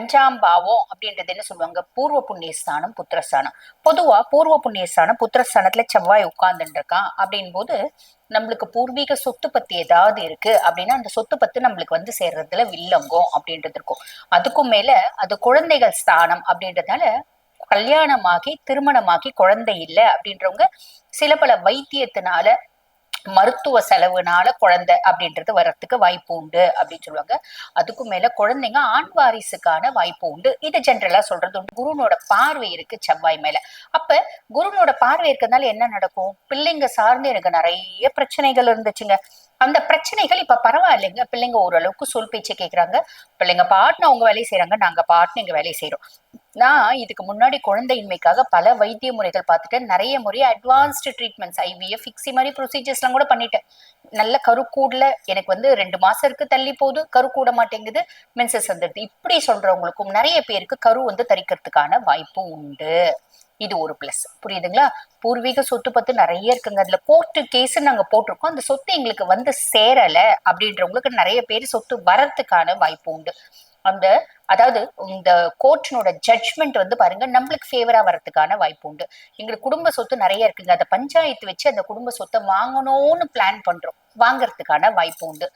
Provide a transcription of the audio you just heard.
அஞ்சாம் பாவம் அப்படின்றது என்ன சொல்லுவாங்க? பூர்வ புண்ணியஸ்தானம் புத்திரஸ்தானம். பொதுவா பூர்வ புண்ணியஸ்தானம் புத்திரஸ்தானத்துல செவ்வாய் உட்கார்ந்துட்டு இருக்கான் அப்படின் போது நம்மளுக்கு பூர்வீக சொத்து பத்தி ஏதாவது இருக்கு அப்படின்னா அந்த சொத்து பத்து நம்மளுக்கு வந்து சேர்றதுல வில்லங்கம் அப்படின்றது இருக்கும். அதுக்கும் மேல அது குழந்தைகள் ஸ்தானம் அப்படின்றதால கல்யாணமாகி திருமணமாகி குழந்தை இல்லை அப்படின்றவங்க சில பல வைத்தியத்தினால மருத்துவ செலவுனால குழந்தை அப்படின்றது வர்றதுக்கு வாய்ப்பு உண்டு அப்படின்னு சொல்லுவாங்க. அதுக்கும் மேல குழந்தைங்க ஆண் வாரிசுக்கான வாய்ப்பு உண்டு. இது ஜென்ரலா சொல்றது உண்டு. குருனோட பார்வை இருக்கு செவ்வாய் மேல. அப்ப குருனோட பார்வை இருக்கிறதுனால என்ன நடக்கும்? பிள்ளைங்க சார்ந்து எனக்கு நிறைய பிரச்சனைகள் இருந்துச்சுங்க. அந்த பிரச்சனைகள் இப்ப பரவாயில்லைங்க. பிள்ளைங்க ஓரளவுக்கு சொல் பேச்சு கேட்கறாங்க பிள்ளைங்க பாட்டுன்னு அவங்க வேலையை செய்யறாங்க நாங்க பாட்டுன்னு இங்க வேலையை செய்யறோம் நான் இதுக்கு முன்னாடி குழந்தையின்மைக்காக பல வைத்திய முறைகள் பார்த்துட்டேன். நிறைய முறை அட்வான்ஸ்டு ட்ரீட்மெண்ட்ஸ் ஐவிஎஃப் ஃபிக்ஸி மாதிரி ப்ரொசீஜர்ஸ்லாம் கூட பண்ணிட்டேன். நல்ல கருக்கூடல எனக்கு வந்து ரெண்டு மாசம் இருக்கு தள்ளி போகுது. கரு கூட மாட்டேங்குது. மென்சஸ் வந்துடுது. இப்படி சொல்றவங்களுக்கும் நிறைய பேருக்கு கரு வந்து தரிக்கிறதுக்கான வாய்ப்பு உண்டு. இது ஒரு பிளஸ் புரியுதுங்களா? பூர்வீக சொத்து பத்து நிறைய இருக்குங்க. அதுல கோர்ட்டு கேஸ் நாங்க போட்டிருக்கோம். அந்த சொத்து எங்களுக்கு வந்து சேரல அப்படின்றவங்களுக்கு நிறைய பேர் சொத்து வரத்துக்கான வாய்ப்பு உண்டு. அந்த அதாவது இந்த கோர்ட்டினோட ஜட்ஜ்மெண்ட் வந்து பாருங்க நம்மளுக்கு ஃபேவரா வரதுக்கான வாய்ப்பு உண்டு. எங்களுக்கு குடும்ப சொத்து நிறைய இருக்குங்க. அதை பஞ்சாயத்து வச்சு அந்த குடும்ப சொத்தை வாங்கணும்னு பிளான் பண்றோம். வாங்கறதுக்கான வாய்ப்பு உண்டு.